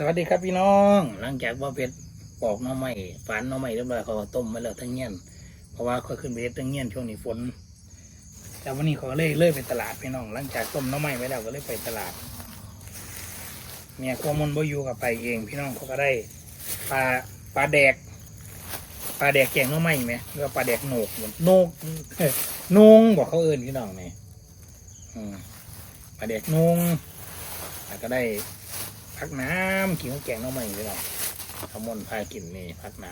สวัสดีครับพี่น้อง หลังจากว่าเพชรปอกน้อไม้ฝานน้อไม้เรียบร้อยเขาต้มมาแล้วทั้งเงี้ยนเพราะว่าเขาขึ้นไปเฮ็ดทั้งเงี้ยนช่วงนี้ฝน แต่วันนี้เขาเลยเลยไปตลาดพี่น้อง หลังจากต้มน้อไม้ไว้แล้วก็เลยไปตลาด เมียกวมนบ่อยู่กับไปเอง พี่น้องเขาก็ได้ปลาปลาแดกปลาแดกแกงน้อไม้ไหมหรือว่าปลาแดกโหนกโหนกนงบอกเขาเอินพี่น้องนี่อืมปลาแดกนงแล้วก็ได้ พักน้ำกินข้าวแกงน้องใหม่ไปหน่อยขมนพากินนี่พักน้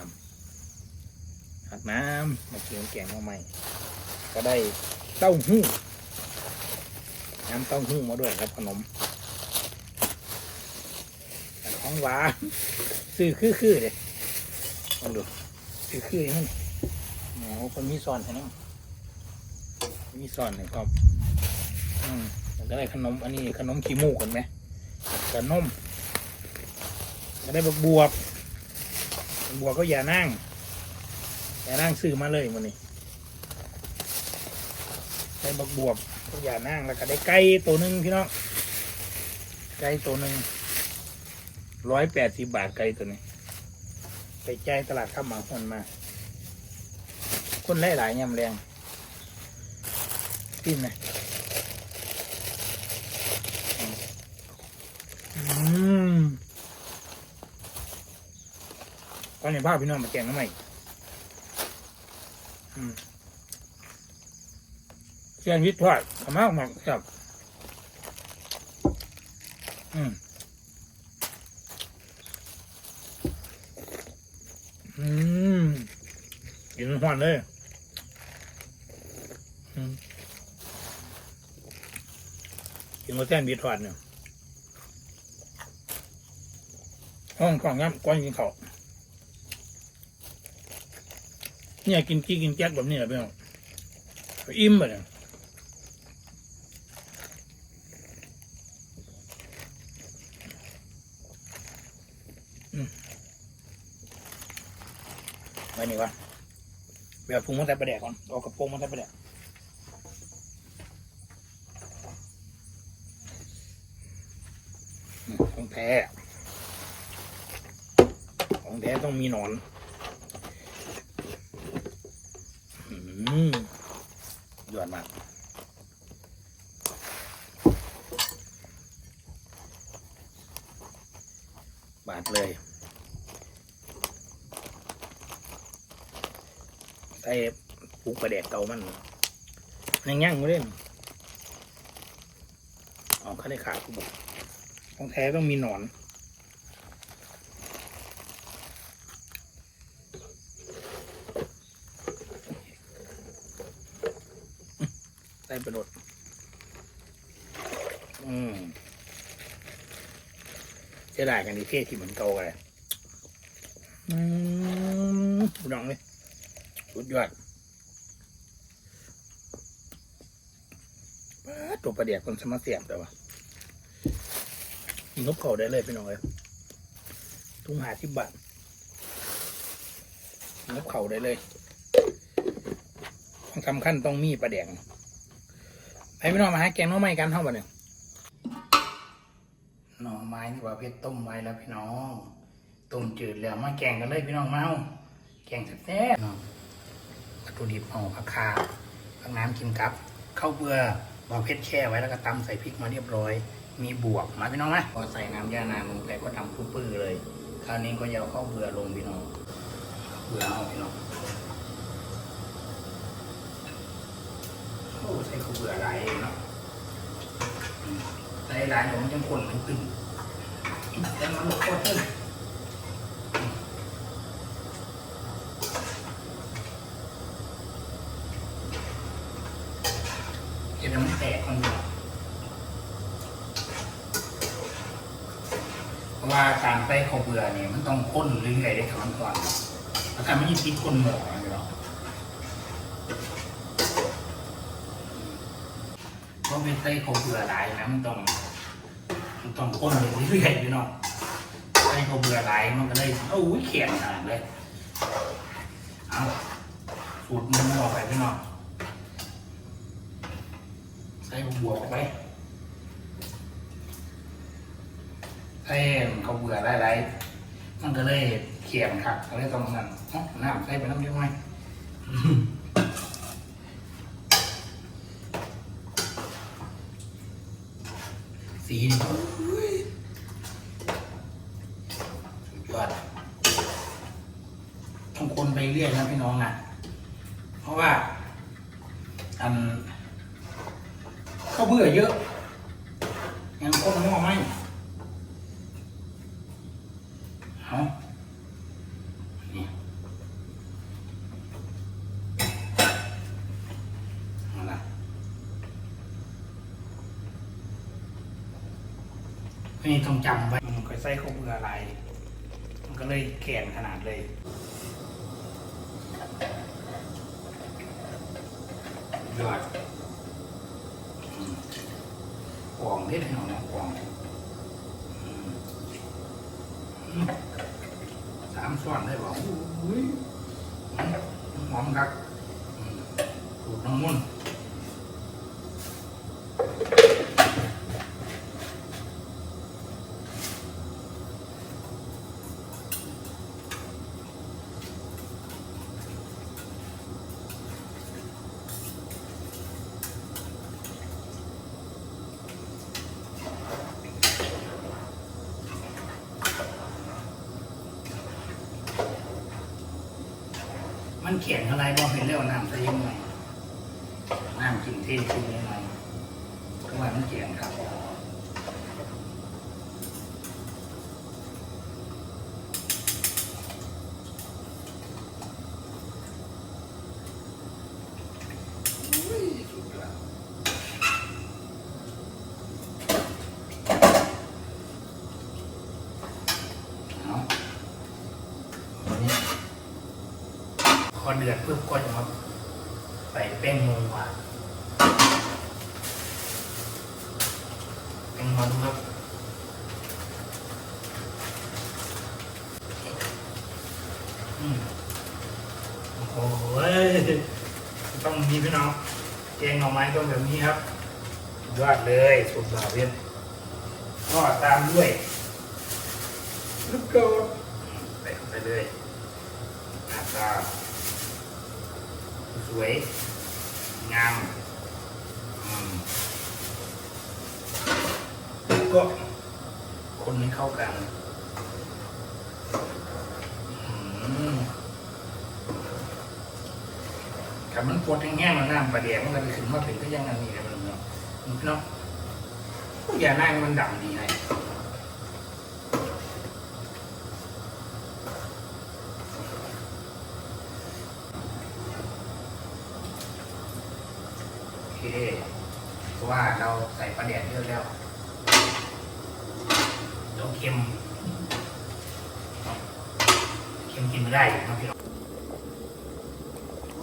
ำพักน้ำมากินข้าวแกงน้องใหม่ก็ได้เต้าหู้น้ำเต้าหู้มาด้วยครับขนมของหวานซื้อคือๆเลยลองดูคือคือๆนี่โอ้หคนมีซอนใช่ไหมมีซอนเลยครับอืมแล้วก็ได้ขนมอันนี้ขนมขี้มูกกันไหมกับนม ก็ได้บักบวบบักบวบก็อย่านั่ง อย่านั่งซื้อมาเลยมันนี่ได้บักบวบก็อย่านั่งแล้วก็ได้ไก่ตัวหนึ่งพี่น้องไก่ตัวหนึ่งร้อยแปดสิบบาทไก่ตัวนี้ ไปจ่ายตลาดข้ามหมาคนมาคนหลายๆยำแรงปิ้นนะอืม ต อนนี้พาพี่น้องมาแกงน้ำใหม่เสียนวิทย์ทอดขมากมากครับ อืมอืมกินหวานเลยอืมกินกับแซนด์วิชทอดเนี่ยห้องกล่องย้ำก้อนกินข้าว เนี่ยกินกี้กินแก๊กแบบนี้แหละพี่น้องอิ่มไปเลยไว้นี่วะแบบพุงมาใส่ประแดกก่อนเอากระโปรงมาใส่ประแดกอืมของแท้ของแท้ต้องมีหนอน อืมยอดมาก บาทเลยใส่ปุกประแดกเก่ามันยังย่างไม่เล่นอ๋อเขาได้ขาดกูบอกของแท้ต้องมีหนอน ใส่ประโดดอืม กันดีเท่ที่เหมือนเก่าเลยอืมดูน้องเลยสุดยอดป๊าตัวประเดียกคนสมาเสียบแต่ว่านบเขาได้เลยพี่น้องเลยทุ่งหาที่บัตรนบเขาได้เลยของสำคัญต้องมีประเดียงไปพี่น้องมาหาแกงน้องไม้กันเท่าบ่เนี่ยหน่ ที่ว่าเพชรต้มไว้แล้วพี่น้องต้มจืดแล้วมาแกงกันเลยพี่น้องมาเอาแกงแซ่บวัตถุดิบเอาผักคาผักน้ำกินกับข้าวเบื่อว่าเพชรแช่ไว้แล้วก็ตำใส่พริกมาเรียบร้อย มีบวกมาพี่น้องนะพอใส่น้ำยานางลงไปก็ทำปื้อๆเลย คราวนี้ก็จะเอาข้าวเบื่อลงพี่น้องเบื่อเอาพี่น้องโอ้ใส่ข้าวเบื่อหลายเนาะใส่หลายผมจังคนมันตึง แต่มันโคตรตึงอืมเดี๋ยวมันแตกคนเดียวเพราะว่าการใส่ข้าวเบื่อเนี่ยมันต้องข้นเรื่อยๆได้ทั้งก่อนแล้วถ้าไม่ยิ่งติดคนหมอนะเนาะเพราะเป็นไส้เขาเบื่อหลายนะมันต้อง ต้องก้นไปเรื่อยๆพี่น้องไส้เขาเบื่อหลายมันก็เลยโอ้ยเขียนขนาดเลยเอาสูตรมันออกไปพี่น้องใส่บวกออกไปไอ้เขาเบื่อหลายๆมันก็เลยเขียมครับก็เลยต้องนั่นน้ำใส่ไปน้ำเยอะไหมสีนี่ก็อุ้ยสุดยอดต้องคนไปเรื่อยนะพี่น้องนะเพราะว่า อัน เขาเบื่อเยอะยังคนหม้อไหมเอานี่เอาละนี่ต้องจำไว้มันก็ใส่เขาเบื่ออะไร มันก็เลยแข็งขนาดเลยยอดอืม กวางเล็ดให้หน่อยนะกวางอืมอืมสามส่วนได้บอกอุ้ยอืมหอมครับอืมสูตรน้ำมัน มันเขียนอะไรบอเห็นเรื่องน้ำใส่ยังไงน้ำกินเท่กินยังไงก็ว่ามันเขียนครับ อุ้ยสุดยอดเอาวันนี้พ อเดือดปุ๊บก็จะมาใส่แป้งนัวแป้งนัวดูครับอืมโอ้โหเว้ต้องมีพี่น้องแกงหน่อไม้ต้องแบบนี้ครับสุดยอดเลยสุดสาวเวียนก็ตามด้วยลูกโดดใส่เข้าไปเลยหน้าตา สวย งามก็คนให้เข้ากันอืมกับมันปวดแห้งๆแล้วน้ำปลาแดกมันก็จะขึ้นมาเป็นก็ยังอันนี้เลยมันเนาะมันเนาะอย่านั่งมันดำดีไง เคเพราะว่าเราใส่ปลาแดกเยอะแล้วเดี๋ยวเค็มเค็มกินไม่ได้อยู่นะพี่น้อง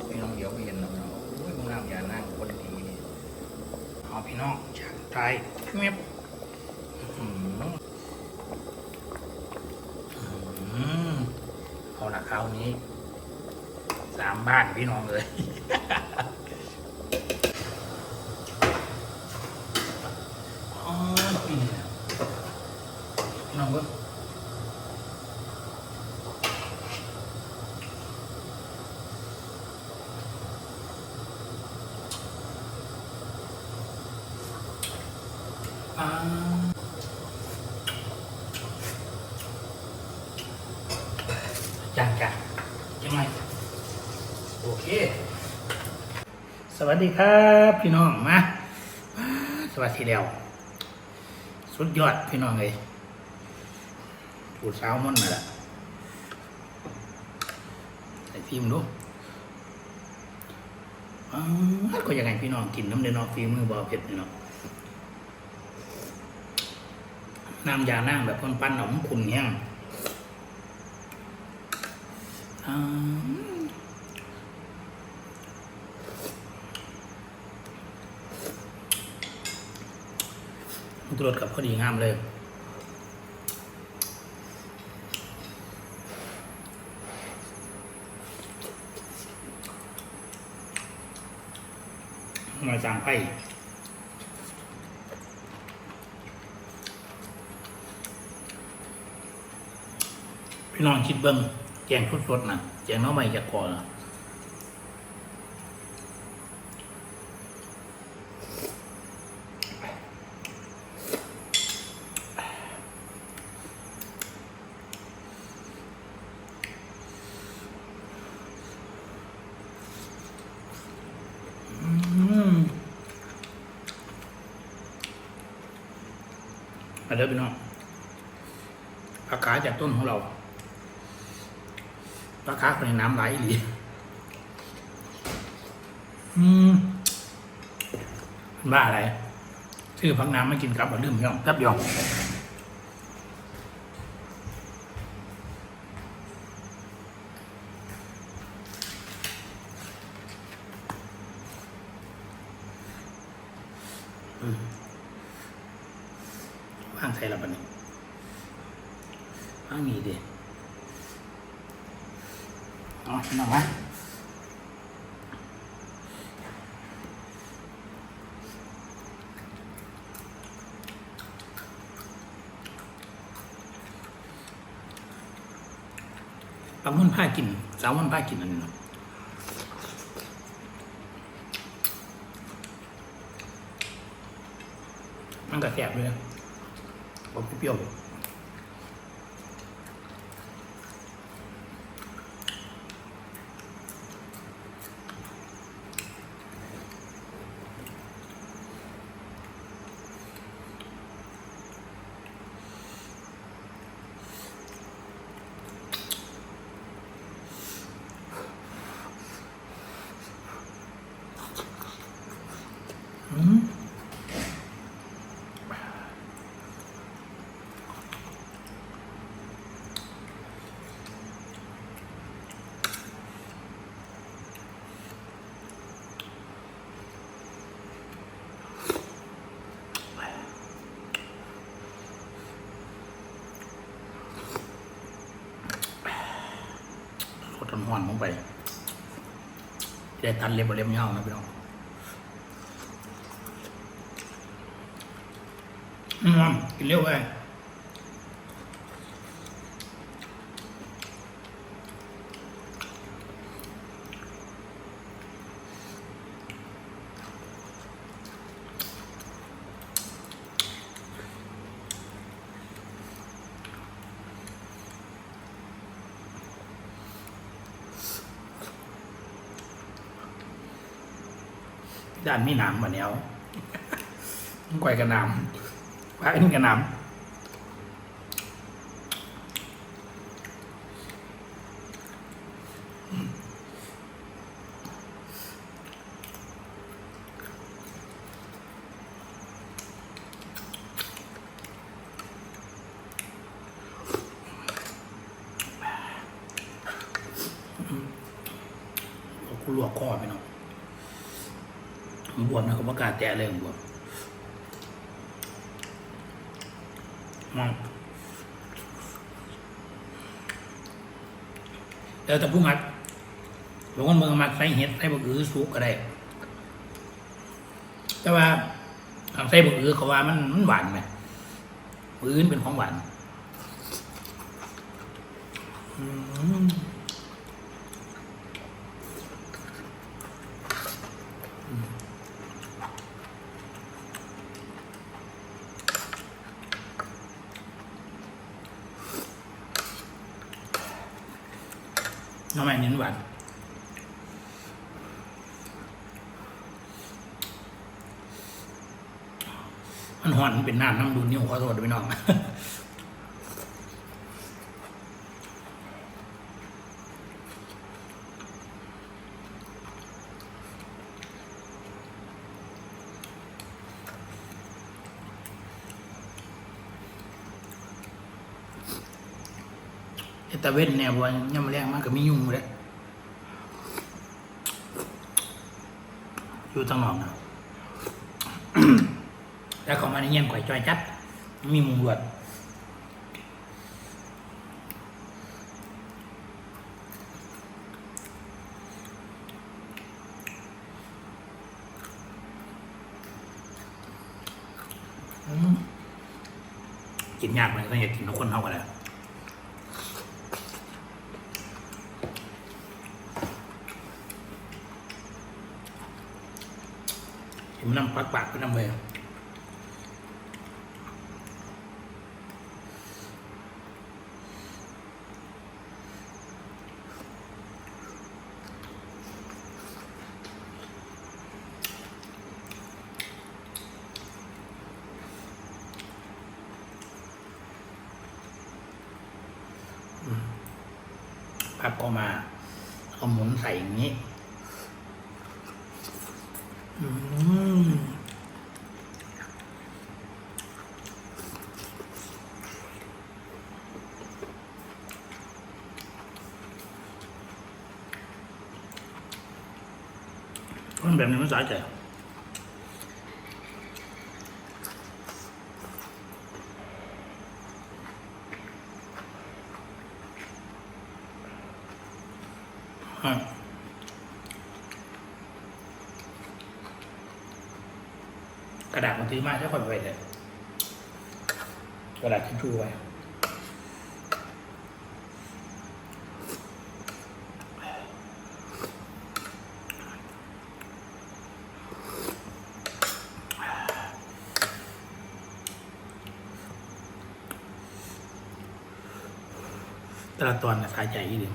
พี่น้องเดี๋ยวไปเห็นน้องๆโอ้ยมึงน้ำอย่านั่งคนดีนี่เอาพี่น้องจากไทยเมียบอื้อหืออื้อหือเอาละคราวนี้ สามบ้านพี่น้องเลย อ๋อนี่นะพี่น้องเว้ย อ่าจังจ้ะยังไงโอเค ส วัสดีครับพี่น้องมาสวัสดีแล้วสุดยอดพี่น้องเลยถูดสาวมันน่ะแหละใส่ฟิล์มดูอ่าก็ยังไงพี่น้องกินน้ำเดือนอฟิล์มมือบอเผ็ดพี่น้องน้ำยานั่งแบบคนปั้นหนอมขุ่นแห้งอ่า ตรวจกับพอดีงามเลยมาจางไพ่พี่น้องคิดเบิ้งแกงสดๆนะแกงน้องใหม่จากก่อนนะ มาเด้อพี่น้องผักขาจากต้นของเราผักขาคนในน้ำไหลหลีอืมบ้าอะไรชื่อพักน้ำไม่กินครับเอาลืมพี่องแป๊บเดียวอืมางใส่ละบันนี้ว่างมีดิเอ๋อน้องวะบางคนผ้ากินสาวคนผ้ากินอันนี้เนาะมันก็แสบเลย นะบอกเปรี้ยวอืมสดหวานๆลงไปจะ ได้ตันเล็บบ่เล็บเงานะพี่น้องอืมกินเร็วไป ด้านมีหนามมาเนี้ยมันก่อยกับหนามว่าอันนี้กับหนามเอากูลวกคอไปเนาะผม บวมนะเขาประกาศแตะเลยผมบวมมองแต่แต่ผู้มักบางคนบางมักใส่เห็ดใส่บะอือสุกก็ได้แต่ว่าทางใส่บะอือเขาว่ามันมันหวานไหมบะอือเป็นของหวานอืม ทำไมเน้นหวานมันหอนมันเป็นน้ำน้ำดูดนิ้วขอโทษด้วยพี่น้อง แตะเว้นแนวว่าย่ำแรงมากก็มียุ่งเลยอยู่ตั้งนอกนะแล้วเขามาในเงี้ยนข่อยจอยจัด มีมุงรวดกินยากไหมก็อยากกินทุกคนเท่ากันแหละ กินน้ำปักปากไปน้ำเลยพับออกมาเอาหมุนใส่อย่างนี้ แบบนี้มันสายใจกระดาษมันถือมาใช้คนไปเลยกระดาษทิชชู่ไว้ แต่ละตอนนะสายใจอีกเดียว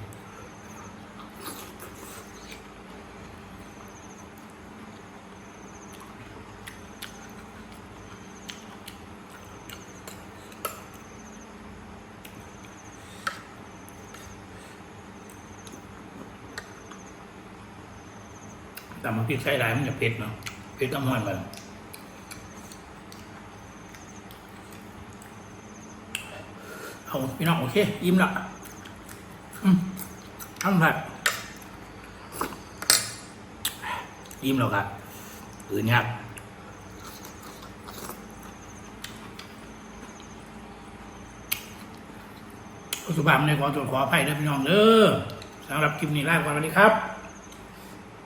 แต่มันพริกใช้ได้มันจะเผ็ดเนาะเผ็ดก็ม้วนมันเอาพี่น้องโอเค ยิ้มละ ทำผัดยิ้มหรอกครับอื่นยากสุภาพในขอตรวจขออภัยด้วยพี่น้องเด้อสำหรับคลิปนี้ลาไปก่อนสวัสดีครับ